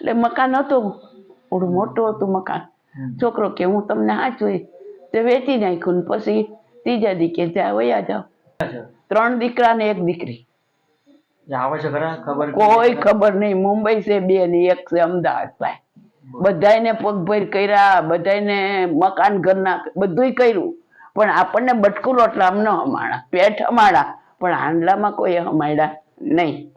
એટલે મકાન હતું. થોડું મોટું હતું મકાન. છોકરો કે હું તમને હાચું તે વેચી નાખ્યું ને પછી ત્રીજા દી કે જ્યાં વયા જાઓ. ત્રણ દીકરા ને એક દીકરી. કોઈ ખબર નહીં. મુંબઈ છે બે ને એક છે અમદાવાદ ભાઈ. બધાને પગભર કર્યા બધાને મકાન ઘરના બધુંય કર્યું. પણ આપણને બટકું રોટલા ન હમાડા. પેટ હમાડા. પણ હાંડલામાં કોઈ હમાડ્યા નહીં.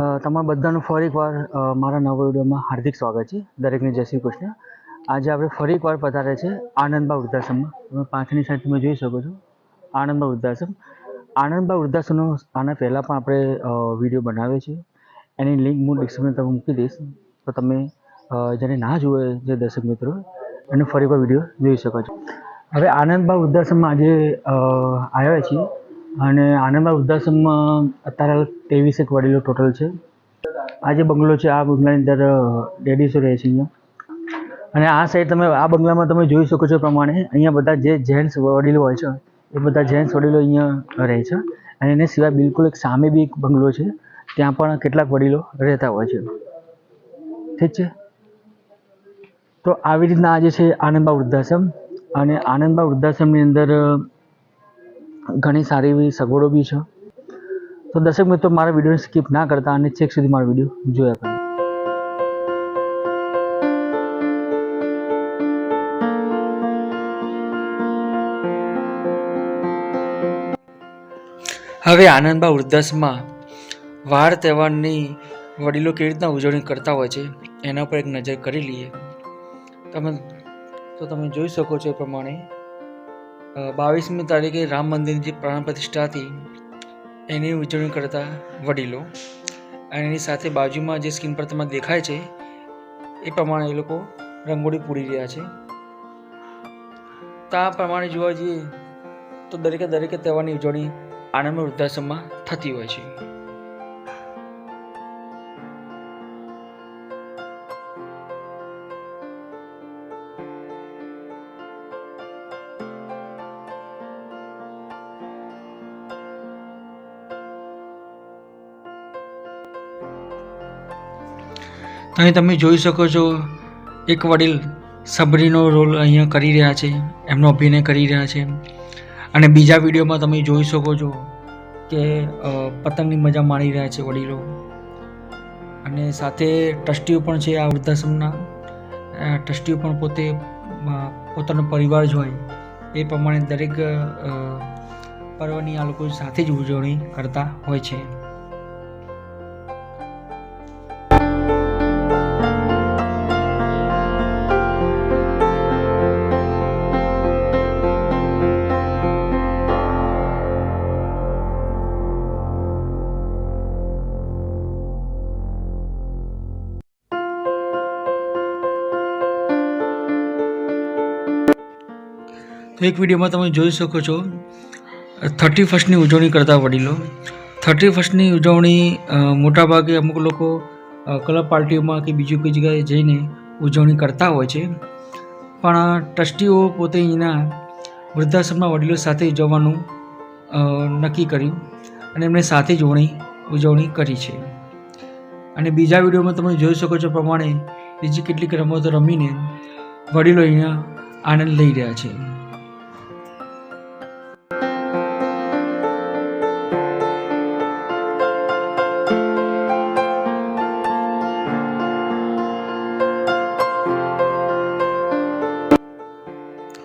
તમારા બધાનું ફરી એકવાર મારા નવા વિડીયોમાં હાર્દિક સ્વાગત છે. દરેકને જય શ્રી કૃષ્ણ. આજે આપણે ફરી એકવાર પધારે છે આનંદબા વૃદ્ધાશ્રમમાં. તમે પાછળની સાઈડ તમે જોઈ શકો છો. આનંદબા વૃદ્ધાશ્રમ. આનંદબા વૃદ્ધાશ્રમનો આના પહેલાં પણ આપણે વીડિયો બનાવ્યો છે. એની લિંક હું ડિસ્ક્રિપ્શન તમે મૂકી દઈશ. તો તમે જેને ના જુએ જે દર્શક મિત્રો, એને ફરી એકવાર વીડિયો જોઈ શકો છો. હવે આનંદબા વૃદ્ધાશ્રમમાં આજે આવ્યા છીએ. અને આનંદમાં વૃદ્ધાશ્રમમાં અત્યારે ત્રેવીસ એક વડીલો ટોટલ છે. આ જે બંગલો છે, આ બંગલાની અંદર લેડીઝો રહે છે અહીંયા. અને આ સાઈડ તમે, આ બંગલામાં તમે જોઈ શકો છો પ્રમાણે અહીંયા બધા જે જેન્ટ્સ વડીલો હોય છે, એ બધા જેન્ટ્સ વડીલો અહીંયા રહે છે. અને એને સિવાય બિલકુલ એક સામે બી એક બંગલો છે, ત્યાં પણ કેટલાક વડીલો રહેતા હોય છે. ઠીક છે? તો આવી રીતના આ જે છે આનંદબા વૃદ્ધાશ્રમ. અને આનંદબા વૃદ્ધાશ્રમની અંદર ઘણી સારી એવી સગવડો બી છે. તો દર્શક મિત્રો, મારા વિડીયોને સ્કીપ ના કરતા અને છેક સુધી મારો વીડિયો જોયા કરો. હવે આનંદબા વૃદ્ધાશ્રમમાં વાર તહેવારની વડીલો કેવી રીતના ઉજવણી કરતા હોય છે, એના પર એક નજર કરી લઈએ. તમે, તો તમે જોઈ શકો છો એ પ્રમાણે બાવીસમી તારીખે રામ મંદિરની પ્રાણ પ્રતિષ્ઠા હતી. એની ઉજવણી કરતા વડીલો અને એની સાથે બાજુમાં જે સ્ક્રીન પર તમને દેખાય છે, એ પ્રમાણે એ લોકો રંગોળી પૂરી રહ્યા છે. તો પ્રમાણે જોવા જઈએ, તો દરેકે દરેકે તહેવારની ઉજવણી આનંદ વૃદ્ધાશ્રમમાં થતી હોય છે. અહીં તમે જોઈ શકો છો, એક વડીલ સબરીનો રોલ અહીંયા કરી રહ્યા છે, એમનો અભિનય કરી રહ્યા છે. અને બીજા વિડીયોમાં તમે જોઈ શકો છો કે પતંગની મજા માણી રહ્યા છે વડીલો. અને સાથે ટ્રસ્ટીઓ પણ છે આ વૃદ્ધાશ્રમના. ટ્રસ્ટીઓ પણ પોતે પોતાનો પરિવાર જ હોય. એ પ્રમાણે દરેક પર્વની આ લોકો સાથે જ ઉજવણી કરતા હોય છે. તો એક વિડીયોમાં તમે જોઈ શકો છો થર્ટી ફર્સ્ટની ઉજવણી કરતા વડીલો. થર્ટી ફર્સ્ટની ઉજવણી મોટાભાગે અમુક લોકો ક્લબ પાર્ટીઓમાં કે બીજી કોઈ જગ્યાએ જઈને ઉજવણી કરતા હોય છે. પણ ટ્રસ્ટીઓ પોતે અહીંના વૃદ્ધાશ્રમના વડીલો સાથે ઉજવવાનું નક્કી કર્યું અને એમણે સાથે જ ઉજવણી કરી છે. અને બીજા વિડીયોમાં તમે જોઈ શકો છો પ્રમાણે બીજી કેટલીક રમતો રમીને વડીલો અહીંયા આનંદ લઈ રહ્યા છે.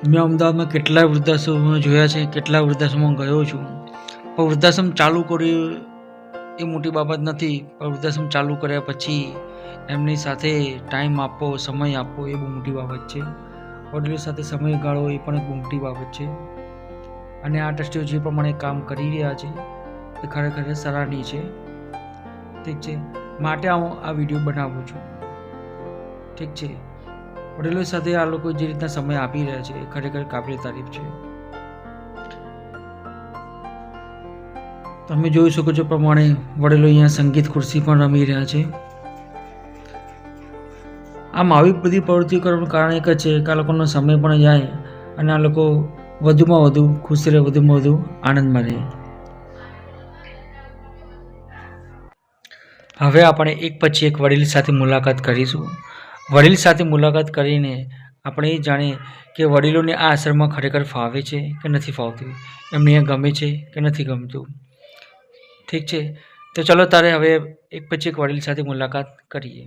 મેં અમદાવાદમાં કેટલાય વૃદ્ધાશ્રમો જોયા છે કેટલા વૃદ્ધાશ્રમમાં ગયો છું. પણ વૃદ્ધાશ્રમ ચાલુ કર્યું એ મોટી બાબત નથી, પણ વૃદ્ધાશ્રમ ચાલુ કર્યા પછી એમની સાથે ટાઈમ આપવો સમય આપવો એ બહુ મોટી બાબત છે. વડીલો સાથે સમય ગાળવો એ પણ એક મોટી બાબત છે. અને આ ટ્રસ્ટીઓ જે પ્રમાણે કામ કરી રહ્યા છે, એ ખરેખર સરાહનીય છે. ઠીક છે? માટે હું આ વીડિયો બનાવું છું. ઠીક છે? વડીલો સાથે આ લોકો જે રીતના સમય આપી રહ્યા છે, એ ખરેખર કાબિલ તારીફ છે. તમે જોઈ શકો છો પ્રમાણે વડીલો અહીંયા સંગીત ખુરશી પણ રમી રહ્યા છે. આમ આવી બધી પ્રવૃત્તિઓ કરવાનું કારણ એક જ છે કે આ લોકોનો સમય પણ જાય અને આ લોકો વધુમાં વધુ ખુશ રહે, વધુમાં વધુ આનંદમાં રહે. હવે આપણે એક પછી એક વડીલ સાથે મુલાકાત કરીશું. વડીલ સાથે મુલાકાત કરીને આપણે એ જાણીએ કે વડીલોને આ આશ્રમમાં ખરેખર ફાવે છે કે નથી ફાવતું? એમને અહીંયા ગમે છે કે નથી ગમતું? ઠીક છે. તો ચલો તારે હવે એક પછી એક વડીલ સાથે મુલાકાત કરીએ.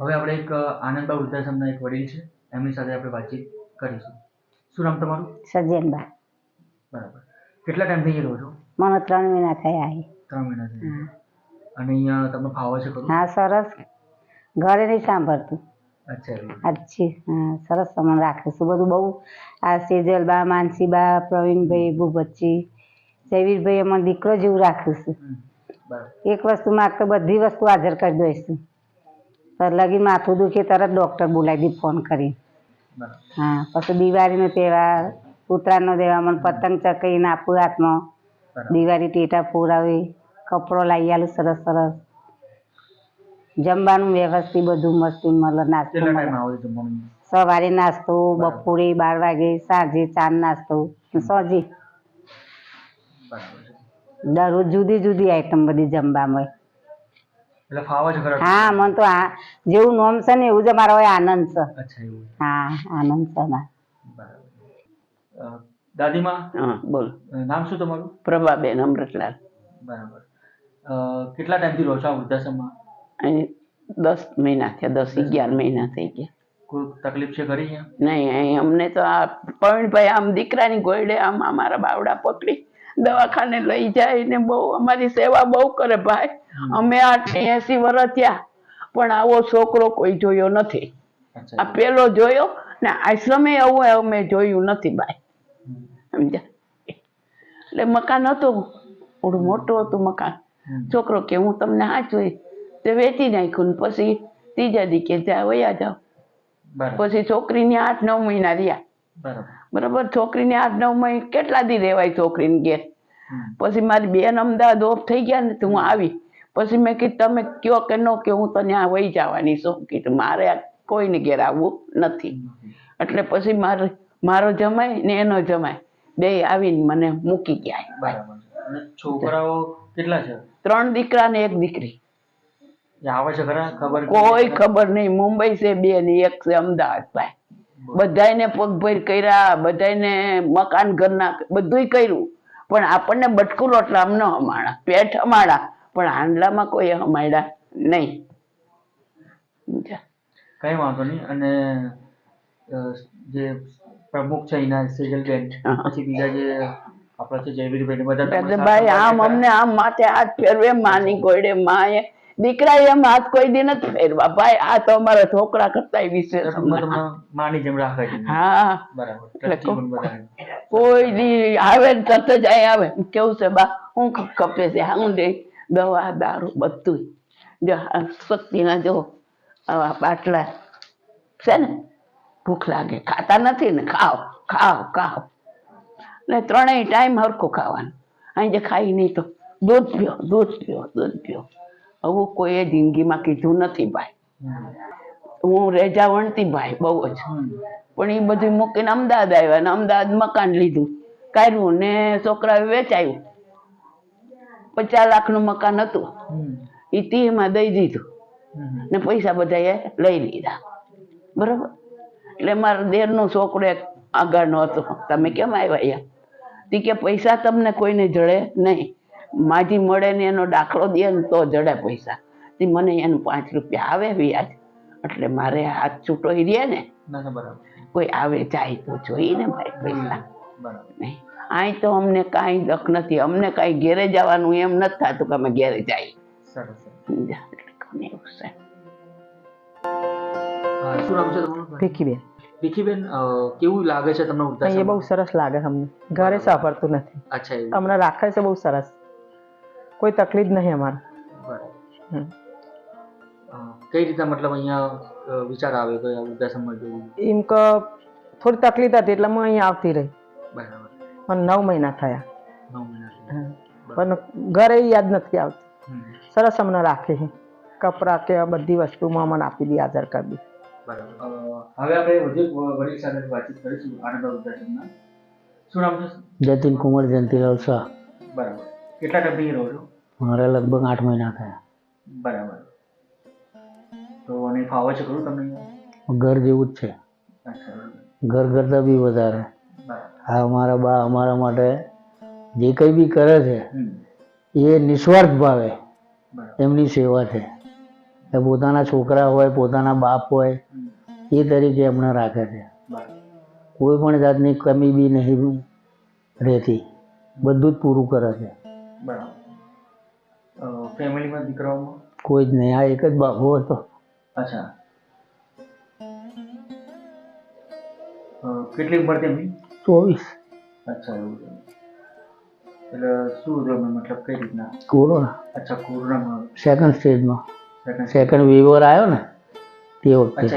હવે આપણે એક આનંદબા વૃદ્ધાશ્રમના એક વડીલ છે. એમની સાથે આપણે વાતચીત કરીશું. શું નામ તમારું? સજ્જનબા. બરાબર. કેટલા ટાઈમથી અહીં રહો છો? મને ત્રણ મહિના થયા ત્રણ મહિના હા. અને અહીંયા તમને ફાવે છે ખરું હા સરસ. ઘરે નહીં સાંભળતું. અચ્છા અચ્છી હા સરસ તમને રાખીશું. બધું બહુ આ સેજલ બા માનસી બા પ્રવીણભાઈ ભૂપતજી જયવીરભાઈ અમને દીકરો જેવું રાખીશું. એક વસ્તુ માગતો બધી વસ્તુ હાજર કરી દઈશું. તો લગી માથું દુખે તરત ડૉક્ટર બોલાવી દી ફોન કરી. હા પછી દિવાળીનો તહેવાર ઉત્તરાયણનો તહેવાર મને પતંગ ચકઈને આપું હાથમાં. દિવાળી ટેટા ફોડાવી કપડો લાવી આલું સરસ સરસ. જમવાનું વ્યવસ્થિત બધું મસ્તી મળે નાસ્તો સવારે નાસ્તો બપોરે બાર વાગે સાંજે ચાર નાસ્તો સોજી. દરરોજ જુદી જુદી આઈટમ બધી જમવામાં છે ખરા? હા મને તો આ જેવું નોમ છે ને એવું જ અમારો હોય આનંદ છે. હા આનંદ છે દાદીમા? બોલ. નામ શું તમારું? પ્રભાબેન અમૃતલાલ. બરાબર. કેટલા ટાઈમથી રહો છો આ વૃદ્ધાશ્રમમાં? અહીં દસ મહિના થયા દસ અગિયાર મહિના થઈ ગયા. કોઈ તકલીફ છે ખરી નહીં અહીં અમને તો આ પ્રવીણભાઈ આમ દીકરાની ગોયડે આમ અમારા બાવડા પકડી દવાખાને લઈ જાય ને બહુ અમારી સેવા બહુ કરે ભાઈ. અમે આ એસી વર્ષ થયા પણ આવો છોકરો કોઈ જોયો નથી. આ પેલો જોયો ને આશ્રમે આવું અમે જોયું નથી ભાઈ. સમજ્યા? એટલે મકાન હતું થોડું મોટું હતું મકાન. છોકરો કે હું તમને હાચું તે વેચી નાખ્યું ને પછી ત્રીજા દી કે ત્યાં વયા જાઓ પછી છોકરીને આઠ નવ મહિના રહ્યા. બરાબર. છોકરીને આઠ નવ મહિના કેટલા દી રહેવાય છોકરીને ઘેર? પછી મારી બેન અમદાવાદ ઓફ થઈ ગયા ને તો હું આવી. પછી મેં કીધું તમે કયો કે ન કે હું તને આ વહી જવાની છું. કીધું મારે કોઈને ઘેર આવવું નથી. એટલે પછી મારે મારો જમાય ને એનો જમાય બે આવીને મને મૂકી ગયા. છોકરાઓ કેટલા છે? ત્રણ દીકરા. ને એક દીકરી કોઈ ખબર નહીં. મુંબઈ છે બે ને એક છે અમદાવાદ ભાઈ. બધાને પગભર કર્યા બધાને મકાન ઘરના બધુંય કર્યું. પણ આપણને બટકું રોટલા ન હમાણા પેટ હમાડા પણ આંડલામાં કોઈ હમાડ્યા નહીં? કઈ વાંધો નહીં. અને જે પ્રમુખ છે એના સેજલ બેન પછી બીજા જે આપણા છે જયવીરભાઈ બધા ભાઈ આમ અમને આમ માથે હાથ ફેરવે માની કોયડે માએ. દીકરા એમ હાથ કોઈ દી નથી ફેરવા. ભાઈ આ તો અમારા છોકરા કરતા વિશેષ માની જેમ રાખે હા. બરાબર. કોઈ દી આવે ને તરત જ અહીં આવે. કેવું છે બા? હું કપે છે હું દે? દવા દારૂ બધું જો શક્તિના જો આવા બાટલા છે ને ભૂખ લાગે. ખાતા નથી ને ખાઓ ખાઓ ખાઓ. ને ત્રણેય ટાઈમ હરખું ખાવાનું. અહીં જે ખાઈ નહીં તો દૂધ પીઓ દૂધ પીઓ દૂધ પીઓ. આવું કોઈએ જિંદગીમાં કીધું નથી ભાઈ. હું રેજા વણતી ભાઈ, બહુ જ. પણ એ બધું મૂકીને અમદાવાદ આવ્યા ને અમદાવાદ મકાન લીધું. કાઢ્યું ને છોકરાએ વેચાયું. પચાસ લાખનું મકાન હતું. એ તીમાં દઈ દીધું. ને પૈસા બધાએ લઈ લીધા. બરોબર? એટલે મારા દેરનો છોકરો એક આગળનો હતો. તમે કેમ આવ્યા અહીંયા? તી કે પૈસા તમને કોઈને જડે નહીં. માજી મળે ને એનો દાખલો દે ને તો જડે પૈસા. તી મને એનું પાંચ રૂપિયા આવે વ્યાજ. એટલે મારે હાથ છૂટો રહે ને. કોઈ આવે જાય તો જોઈએ ને ભાઈ પૈસા. બરાબર. નહીં. અહીં તો અમને કાંઈ દખ નથી. અમને કાંઈ ઘેરે જવાનું એમ નથી થતું કે અમે ઘેરે જઈએ સરસ સરસ. એટલે કોને એવું છે. ભીખીબેન. ભીખીબેન કેવું લાગે છે તમને અહીંયા એ બહુ સરસ લાગે અમને. ઘરે સાંભળતું નથી. અચ્છા અમને રાખે છે બહુ સરસ. કોઈ તકલીફ નહીં અમારે. બરાબર. કઈ રીતે મતલબ અહીંયા વિચાર આવ્યો કે વૃદ્ધાશ્રમ જવું? એમ કે થોડી તકલીફ હતી એટલે હું અહીંયા આવતી રહી. બરાબર. પણ નવ મહિના થયા. નવ મહિના પણ ઘરે યાદ નથી આવતી. સરસ અમને રાખે છે. કપડાં કે બધી વસ્તુમાં અમને આપી દી હાજર કરી દી. બરાબર. હવે આપણે વધુ વડીલ સાથે વાતચીત કરીશું આનંદ વૃદ્ધાશ્રમના શું નામ છે જતીન કુમાર જયંતિલાલ શાહ. બરાબર. કેટલા ટાઈમથી રહો છો? મારે લગભગ આઠ મહિના થયા. બરાબર. તો અને ફાવે છે ખરું તમને ઘર જેવું જ છે. ઘર કરતાં બી વધારે. હા અમારા બા અમારા માટે જે કંઈ બી કરે છે એ નિસ્વાર્થ ભાવે. એમની સેવા છે. એ પોતાના છોકરા હોય પોતાના બાપ હોય એ તરીકે હમણાં રાખે છે. કોઈ પણ જાતની કમી બી નહીં રહેતી. બધું જ પૂરું કરે છે. બરાબર. ફેમિલીમાં દીકરાઓમાં? કોઈ જ નહીં. આ એક જ બાબો હતો. અચ્છા. કેટલી ઉંમર તેમની ચોવીસ. અચ્છા એવું એટલે શું હતું મતલબ કઈ રીતના? કોરોના. અચ્છા કોરોનામાં. સેકન્ડ સ્ટેજમાં સેકન્ડ વિવર આવ્યો ને? તે વખતે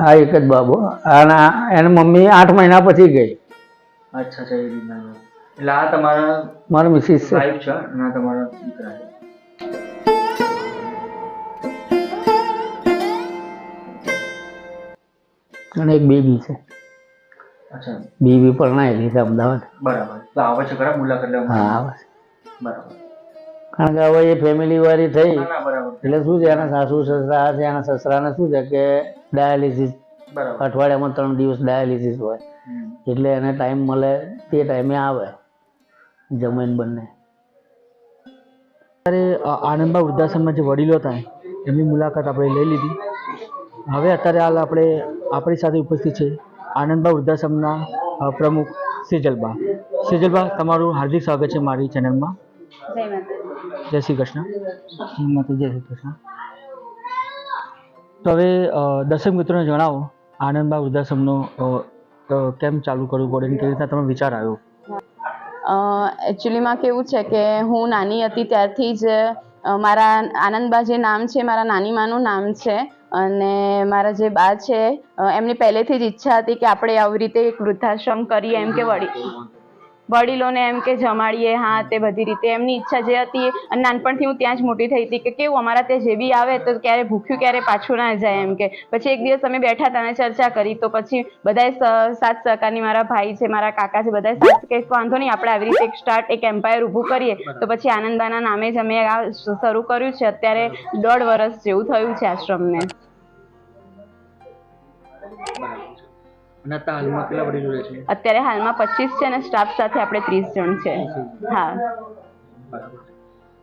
હા એક જ બાબો? અને એની મમ્મી આઠ મહિના પછી ગઈ. અચ્છા અચ્છા એ રીતના. એટલે આ તમારા મારા મિસિસ છે. વાઈફ છે અને તમારા દીકરા છે. અને એક બેબી છે. અચ્છા. બેબી પરણાયેલી છે અમદાવાદ. બરાબર. તો આવે છે ખરા મુલાકાત લેવા હા આવે છે. બરાબર. કારણ કે હવે એ ફેમિલી વાળી થઈ. એટલે શું છે એના સાસુ સસરા છે એના સસરાને શું છે કે ડાયાલિસિસ. અઠવાડિયામાં ત્રણ દિવસ ડાયાલિસિસ હોય. એટલે એને ટાઈમ મળે તે ટાઈમે આવે. જમીન બંને. અત્યારે અ, આનંદબા વૃદ્ધાશ્રમમાં જે વડીલો હતા એમની મુલાકાત આપણે લઈ લીધી. હવે અત્યારે હાલ આપણે આપણી સાથે ઉપસ્થિત છે આનંદબા વૃદ્ધાશ્રમના પ્રમુખ સેજલબા. સેજલબા તમારું હાર્દિક સ્વાગત છે મારી ચેનલમાં. જય શ્રી કૃષ્ણ. માતા જય શ્રી કૃષ્ણ. તો હવે દર્શક મિત્રોને જણાવો આનંદબા વૃદ્ધાશ્રમનો કેમ ચાલુ કરવું પડે કેવી રીતના તમે વિચાર આવ્યો? એકચ્યુઅલીમાં કેવું છે કે હું નાની હતી ત્યારથી જ મારા આનંદબા જે નામ છે, મારા નાની માનું નામ છે અને મારા જે બા છે એમની પહેલેથી જ ઈચ્છા હતી કે આપણે આવી રીતે એક વૃદ્ધાશ્રમ કરીએ એમ કે વડી વડીલોને એમ કે જમાડીએ, હા, તે બધી રીતે. એમની ઈચ્છા જે હતી અને નાનપણથી હું ત્યાં જ મોટી થઈ હતી કે કેવું અમારા ત્યાં જે બી આવે તો ક્યારે ભૂખ્યું, ક્યારે પાછું ના જાય એમ કે. પછી એક દિવસ અમે બેઠા હતા અને ચર્ચા કરી તો પછી બધાએ સાત સહકારની મારા ભાઈ છે, મારા કાકા છે, બધાએ સાત કે વાંધો નહીં, આપણે આવી રીતે એક સ્ટાર્ટ એક એમ્પાયર ઊભું કરીએ. તો પછી આનંદાના નામે જ અમે આ શરૂ કર્યું છે. અત્યારે દોઢ વર્ષ જેવું થયું છે આશ્રમને. અને અત્યારે હાલમાં કેટલા વડીલો રહે છે? અત્યારે હાલમાં પચીસ છે અને સ્ટાફ સાથે આપણે ત્રીસ જણ છે. હા. બરાબર.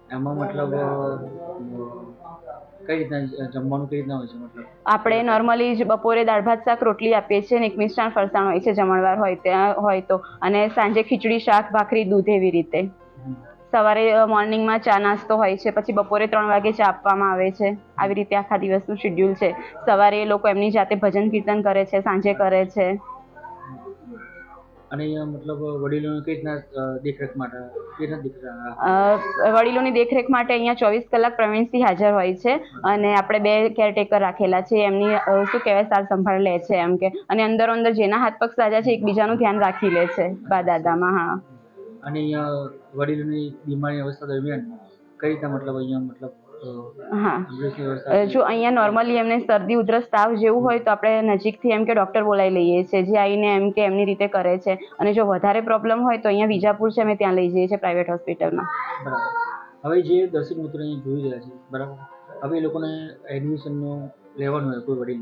એમાં મતલબ કઈ રીતના જમવાનું કઈ રીતના હોય છે મતલબ? આપણે નોર્મલી જ બપોરે દાળ ભાત શાક રોટલી આપીએ છીએ અને એક મિષ્ટાન ફરસાણ હોય છે જમણવાર હોય ત્યાં હોય તો. અને સાંજે ખીચડી શાક ભાખરી દૂધ એવી રીતે. સવારે મોર્નિંગમાં ચા નાસ્તો હોય છે પછી બપોરે ત્રણ વાગે ચા આપવામાં આવે છે. આવી રીતે આખા દિવસનું શેડ્યુલ છે. સવારે એ લોકો એમની જાતે ભજન કીર્તન કરે છે સાંજે કરે છે. અને મતલબ વડીલોને કઈ રીતના દેખરેખ માટે કઈ રીતના વડીલોની દેખરેખ માટે અહીંયા ચોવીસ કલાક પ્રવીણસિંહ હાજર હોય છે અને આપણે બે કેરટેકર રાખેલા છે. એમની શું કહેવાય સાર સંભાળ લે છે એમ કે. અને અંદરો અંદર જેના હાથ પગ સાજા છે એકબીજાનું ધ્યાન રાખી લે છે બા દાદામાં હા. અને અહીંયા વડીલોની બીમારી અવસ્થા દરમિયાન કઈ રીતના મતલબ અહીંયા મતલબ હા. જો અહીંયા નોર્મલી એમને શરદી ઉધરસ તાવ જેવું હોય તો આપણે નજીકથી એમ કે ડૉક્ટર બોલાવી લઈએ છીએ જે આવીને એમ કે એમની રીતે કરે છે. અને જો વધારે પ્રોબ્લેમ હોય તો અહીંયા વિજાપુર છે અમે ત્યાં લઈ જઈએ છીએ પ્રાઇવેટ હોસ્પિટલમાં બરાબર. હવે જે દર્શક મિત્રો અહીંયા જોઈ રહ્યા છે બરાબર? હવે એ લોકોને એડમિશનનું લેવાનું હોય કોઈ વડીલ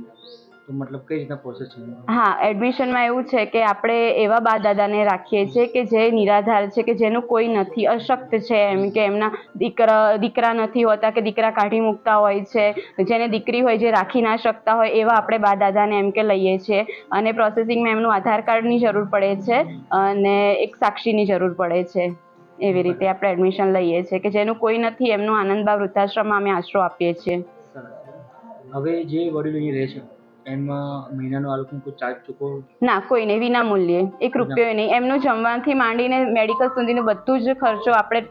મતલબ કઈ રીતના પ્રોસેસ છે? હા એડમિશનમાં એવું છે કે આપણે એવા બા દાદાને રાખીએ છીએ કે જે નિરાધાર છે કે જેનું કોઈ નથી અશક્ત છે એમ કે એમના દીકરા દીકરા નથી હોતા કે દીકરા કાઢી મૂકતા હોય છે જેને દીકરી હોય જે રાખી ના શકતા હોય એવા આપણે બા દાદાને એમ કે લઈએ છીએ. અને પ્રોસેસિંગમાં એમનું આધાર કાર્ડની જરૂર પડે છે અને એક સાક્ષીની જરૂર પડે છે. એવી રીતે આપણે એડમિશન લઈએ છીએ કે જેનું કોઈ નથી એમનું આનંદબા વૃદ્ધાશ્રમમાં અમે આશરો આપીએ છીએ. હવે જે વડીલો અહીં રહે છે એમાં મહિનાનો આ લોકોનો કોઈ ચાર્જ ચૂકવો ના કોઈ નહીં વિના મૂલ્યે એક રૂપિયો નહીં. એમનું જમવાથી માંડીને મેડિકલ સુધીનું બધું જ ખર્ચો આપણે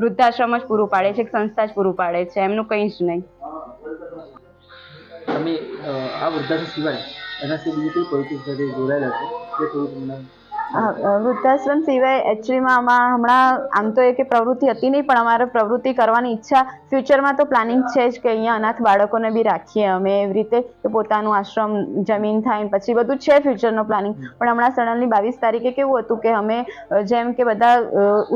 વૃદ્ધાશ્રમ જ પૂરું પાડે છે એક સંસ્થા જ પૂરું પાડે છે. એમનું કંઈ જ નહીં. તમે આ વૃદ્ધાશ્રમ સિવાય એના સિવાય બીજું કોઈ પ્રવૃત્તિ સાથે જોડાયેલા છે? તે થોડું તમને વૃદ્ધાશ્રમ સિવાય એકચ્યુઅલીમાં આમાં હમણાં આમ તો એ કે પ્રવૃત્તિ હતી નહીં, પણ અમારે પ્રવૃત્તિ કરવાની ઈચ્છા ફ્યુચરમાં તો પ્લાનિંગ છે જ કે અહીંયા અનાથ બાળકોને બી રાખીએ અમે એવી રીતે કે પોતાનું આશ્રમ જમીન થાય પછી બધું છે ફ્યુચરનો પ્લાનિંગ. પણ હમણાં સડનલી બાવીસ તારીખે કેવું હતું કે અમે જેમ કે બધા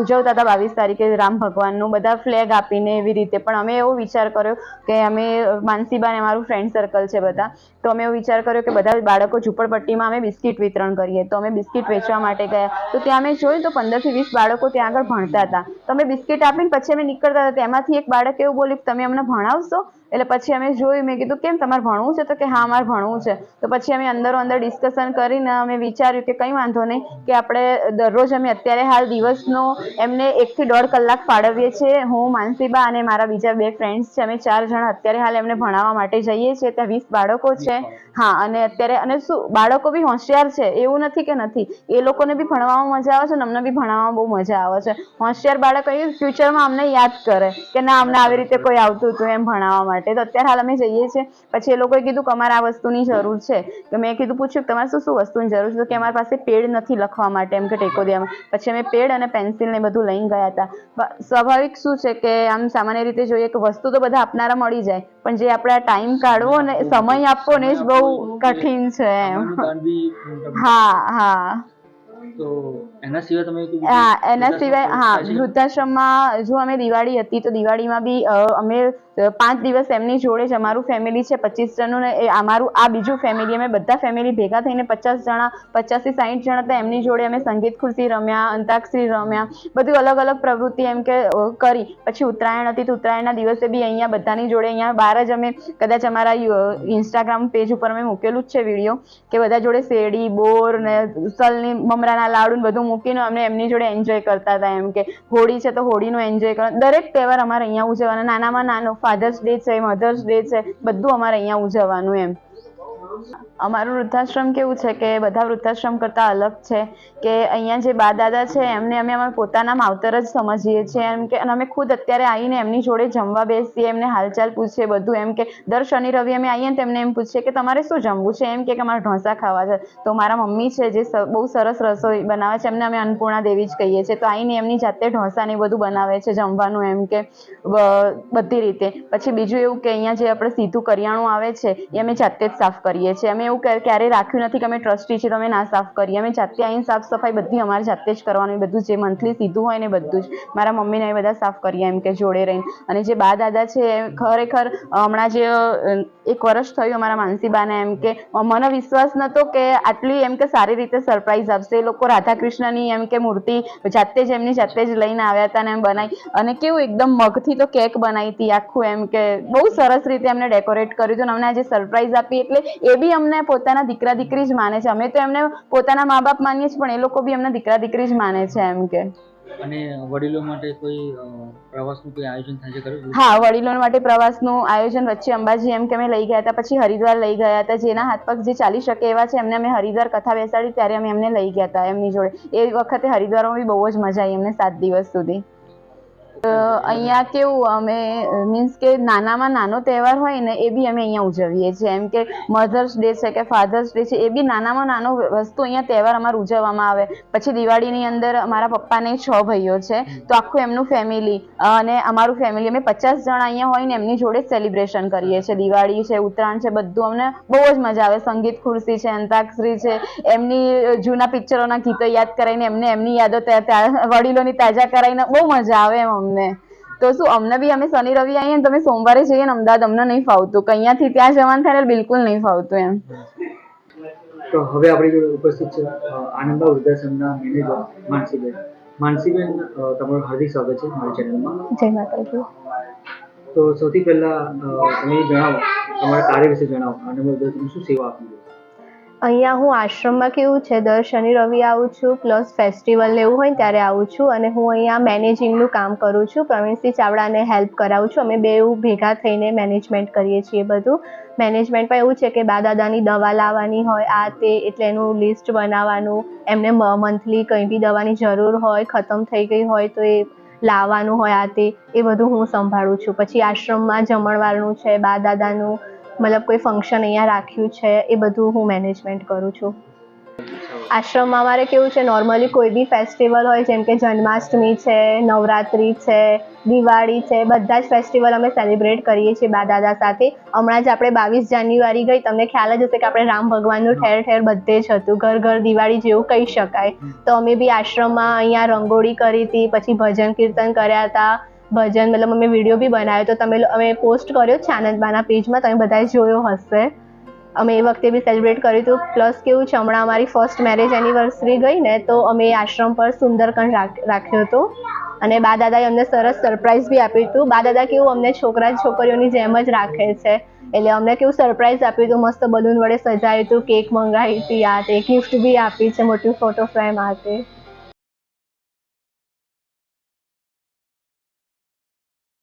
ઉજવતા હતા બાવીસ તારીખે રામ ભગવાનનું બધા ફ્લેગ આપીને એવી રીતે, પણ અમે એવો વિચાર કર્યો કે અમે માનસીબાને અમારું ફ્રેન્ડ સર્કલ છે બધા, તો અમે એવો વિચાર કર્યો કે બધા બાળકો ઝૂંપડપટ્ટીમાં અમે બિસ્કિટ વિતરણ કરીએ. તો અમે બિસ્કિટ વેચવા માટે ગયા. તો ત્યાં અમે જોયું તો પંદરથી વીસ બાળકો ત્યાં આગળ ભણતા હતા. તો અમે બિસ્કિટ આપીને પછી અમે નીકળતા હતા. તેમાંથી એક બાળક એવું બોલ્યું તમે અમને ભણાવશો? એટલે પછી અમે જોયું, મેં કીધું, કેમ તમારે ભણવું છે? તો કે, હા, અમારે ભણવું છે. તો પછી અમે અંદરો અંદર ડિસ્કશન કરીને અમે વિચાર્યું કે કંઈ વાંધો નહીં, કે આપણે દરરોજ અમે અત્યારે હાલ દિવસનો એમને એકથી દોઢ કલાક ફાળવીએ છીએ. હું, માનસીબા અને મારા બીજા બે ફ્રેન્ડ્સ છે, અમે ચાર જણા અત્યારે હાલ એમને ભણાવવા માટે જઈએ છીએ. ત્યાં વીસ બાળકો છે. હા, અને અત્યારે, અને શું, બાળકો બી હોશિયાર છે, એવું નથી કે નથી. એ લોકોને બી ભણવામાં મજા આવે છે, અને અમને બી ભણાવવામાં બહુ મજા આવે છે. હોશિયાર બાળકો એ ફ્યુચરમાં અમને યાદ કરે કે ના, અમને આવી રીતે કોઈ આવતું હતું એમ ભણાવવા માટે. તો અત્યારે હાલ અમે જઈએ છીએ. પછી એ લોકોએ કીધું કે અમારે આ વસ્તુની જરૂર છે. તો મેં કીધું પૂછ્યું કે તમારે શું શું વસ્તુની જરૂર છે? તો કે અમારી પાસે પેડ નથી લખવા માટે. એમ કે ટેકો દેવા પછી અમે પેડ અને પેન્સિલ ને બધું લઈને ગયા હતા. સ્વાભાવિક શું છે કે આમ સામાન્ય રીતે જોઈએ કે વસ્તુ તો બધા આપનારા મળી જાય. પણ જે આપણે ટાઈમ કાઢવો ને સમય આપવો ને એ જ બહુ કઠિન છે એમ. હા હા. તો એના સિવાય તમે હા એના સિવાય હા વૃદ્ધાશ્રમમાં જો અમે દિવાળી હતી તો દિવાળીમાં બી અમે પાંચ દિવસ એમની જોડે જ અમારું ફેમિલી છે પચીસ જણનું ને એ અમારું આ બીજું ફેમિલી અમે બધા ફેમિલી ભેગા થઈને પચાસ જણા પચાસથી સાઠ જણા હતા એમની જોડે અમે સંગીત ખુરશી રમ્યા અંતાક્ષરી રમ્યા બધું અલગ અલગ પ્રવૃત્તિ એમ કે કરી. પછી ઉત્તરાયણ હતી તો ઉત્તરાયણના દિવસે બી અહીંયા બધાની જોડે અહીંયા બહાર જ અમે કદાચ અમારા ઇન્સ્ટાગ્રામ પેજ ઉપર અમે મૂકેલું જ છે વીડિયો કે બધા જોડે શેરડી બોર ને સલની મમરાના લાડુ બધું મૂકીને અમે એમની જોડે એન્જોય કરતા હતા એમ કે હોળી છે તો હોળીનું એન્જોય કરવાનું દરેક તહેવાર અમારે અહીંયા ઉજવવાના. નાનામાં નાનો ફાધર્સ ડે છે મધર્સ ડે છે, બધું અમારે અહીંયા ઉજવવાનું એમ. અમારું વૃદ્ધાશ્રમ કેવું છે કે બધા વૃદ્ધાશ્રમ કરતાં અલગ છે કે અહીંયા જે બા દાદા છે, એમને અમે અમારા પોતાના માવતર જ સમજીએ છીએ. એમ કે અને અમે ખુદ અત્યારે આવીને એમની જોડે જમવા બેસીએ, એમને હાલચાલ પૂછીએ બધું. એમ કે દર શનિ રવિ અમે આવીએ ને તેમને એમ પૂછીએ કે તમારે શું જમવું છે? એમ કે અમારે ઢોસા ખાવા છે. તો મારા મમ્મી છે જે બહુ સરસ રસોઈ બનાવે છે, એમને અમે અન્નપૂર્ણા દેવી જ કહીએ છીએ. તો આવીને એમની જાતે ઢોસા ને બધું બનાવે છે જમવાનું એમ કે બધી રીતે. પછી બીજું એવું કે અહીંયા જે આપણે સીધું કરિયાણું આવે છે, એ અમે જાતે જ સાફ કરીએ છીએ. અમે એવું ક્યારેય રાખ્યું નથી કે અમે ટ્રસ્ટી છીએ તો અમે ના સાફ કરીએ. અમે જાતે આવીને સાફ સફાઈ બધી અમારે જાતે જ કરવાનું બધું જે મંથલી સીધું હોય ને બધું જ. મારા મમ્મીને એ બધા સાફ કરીએ એમ કે જોડે રહીને. અને જે બા દાદા છે એ ખરેખર હમણાં જે એક વર્ષ થયું અમારા માનસીબાને એમ કે, મને વિશ્વાસ નહોતો કે આટલી એમ કે સારી રીતે સરપ્રાઈઝ આપશે. એ લોકો રાધા કૃષ્ણની એમ કે મૂર્તિ જાતે જ એમની જાતે જ લઈને આવ્યા હતા ને એમ બનાવી. અને કેવું એકદમ મગથી તો કેક બનાવી હતી આખું એમ કે બહુ સરસ રીતે એમને ડેકોરેટ કર્યું હતું અને અમને આજે સરપ્રાઈઝ આપી. એટલે એ બી અમને પોતાના દીકરા દીકરી જ માને છે. અમે તો એમને પોતાના મા બાપ માનીએ છીએ પણ એ લોકો બી અમને દીકરા દીકરી જ માને છે એમ કે. અને વડીલો માટે કોઈ પ્રવાસનું કોઈ આયોજન થાય છે ખરું? હા વડીલો માટે પ્રવાસનું આયોજન વચ્ચે અંબાજી એમ કે અમે લઈ ગયા હતા પછી હરિદ્વાર લઈ ગયા હતા. જેના હાથ પગ જે ચાલી શકે એવા છે એમને અમે હરિદ્વાર કથા બેસાડી ત્યારે અમે એમને લઈ ગયા હતા એમની જોડે. એ વખતે હરિદ્વારમાં બી બહુ જ મજા આવી અમને સાત દિવસ સુધી. અહીંયા કેવું, અમે મીન્સ કે નાનામાં નાનો તહેવાર હોય ને, એ બી અમે અહીંયા ઉજવીએ છીએ. એમ કે મધર્સ ડે છે કે ફાધર્સ ડે છે, એ બી નાનામાં નાનો વસ્તુ અહીંયા તહેવાર અમારે ઉજવવામાં આવે. પછી દિવાળીની અંદર મારા પપ્પાને છ ભાઈઓ છે, તો આખું એમનું ફેમિલી અને અમારું ફેમિલી અમે પચાસ જણા અહીંયા હોય ને, એમની જોડે સેલિબ્રેશન કરીએ છીએ. દિવાળી છે, ઉત્તરાયણ છે, બધું અમને બહુ જ મજા આવે. સંગીત ખુરશી છે, અંતાક્ષરી છે, એમની જૂના પિક્ચરોના ગીતો યાદ કરાવીને એમને એમની યાદો વડીલોની તાજા કરાવીને બહુ મજા આવે એમ અમને. તો શું અમને બી અમે શનિ રવિ આવીએ ને તમે સોમવારે જઈએ ને અમદાવાદ અમને નહીં ફાવતું. કે અહીંયાથી ત્યાં જવાનું થાય ને બિલકુલ નહીં ફાવતું એમ. તો હવે આપણી જોડે ઉપસ્થિત છે આનંદા વૃદ્ધાશ્રમના મેનેજર માનસીબેન. માનસીબેન તમારું હાર્દિક સ્વાગત છે મારી ચેનલમાં. જય માતાજી. તો સૌથી પહેલા તમે જણાવો તમારા કાર્ય વિશે જણાવો. આનંદા વૃદ્ધાશ્રમ શું સેવા આપી છે? અહીંયા હું આશ્રમમાં કેવું છે? દર શનિ, રવિ આવું છું, પ્લસ ફેસ્ટિવલ લેવું હોય ત્યારે આવું છું અને હું અહીંયા મેનેજિંગનું કામ કરું છું. પ્રવીણસિંહ ચાવડાને હેલ્પ કરાવું છું. અમે બેઉ ભેગા થઈને મેનેજમેન્ટ કરીએ છીએ બધું. મેનેજમેન્ટમાં એવું છે કે બા દાદાની દવા લાવવાની હોય, આ તે એટલે એનું લિસ્ટ બનાવવાનું. એમને મંથલી કંઈ બી દવાની જરૂર હોય, ખતમ થઈ ગઈ હોય તો એ લાવવાનું હોય આ તે. એ બધું હું સંભાળું છું. પછી આશ્રમમાં જમણવારનું છે, બા દાદાનું મતલબ કોઈ ફંક્શન અહીંયા રાખ્યું છે, એ બધું હું મેનેજમેન્ટ કરું છું. આશ્રમમાં અમારે કેવું છે નોર્મલી કોઈ બી ફેસ્ટિવલ હોય, જેમ કે જન્માષ્ટમી છે, નવરાત્રિ છે, દિવાળી છે, બધા જ ફેસ્ટિવલ અમે સેલિબ્રેટ કરીએ છીએ બા દાદા સાથે. હમણાં જ આપણે બાવીસ જાન્યુઆરી ગઈ, તમને ખ્યાલ જ હશે કે આપણે રામ ભગવાનનું ઠેર ઠેર બધે જ હતું. ઘર ઘર દિવાળી જેવું કહી શકાય. તો અમે બી આશ્રમમાં અહીંયા રંગોળી કરી હતી, પછી ભજન કીર્તન કર્યા હતા. ભજન, મતલબ અમે વીડિયો બી બનાવ્યો તો તમે અમે પોસ્ટ કર્યો છે આનંદબાના પેજમાં તમે બધાએ જોયો હશે. અમે એ વખતે બી સેલિબ્રેટ કર્યું હતું. પ્લસ કેવું છે, હમણાં અમારી ફર્સ્ટ મેરેજ એનિવર્સરી ગઈ ને, તો અમે આશ્રમ પર સુંદરકંડ રાખ- રાખ્યો હતો. અને બા દાદાએ અમને સરસ સરપ્રાઈઝ બી આપ્યું હતું. બા દાદા કેવું, અમને છોકરા છોકરીઓની જેમ જ રાખે છે. એટલે અમને કેવું સરપ્રાઈઝ આપ્યું હતું, મસ્ત બલૂન વડે સજાયું હતું કેક મંગાવી હતી આ તે ગિફ્ટ બી આપી છે મોટી ફોટો ફ્રેમ આ તે.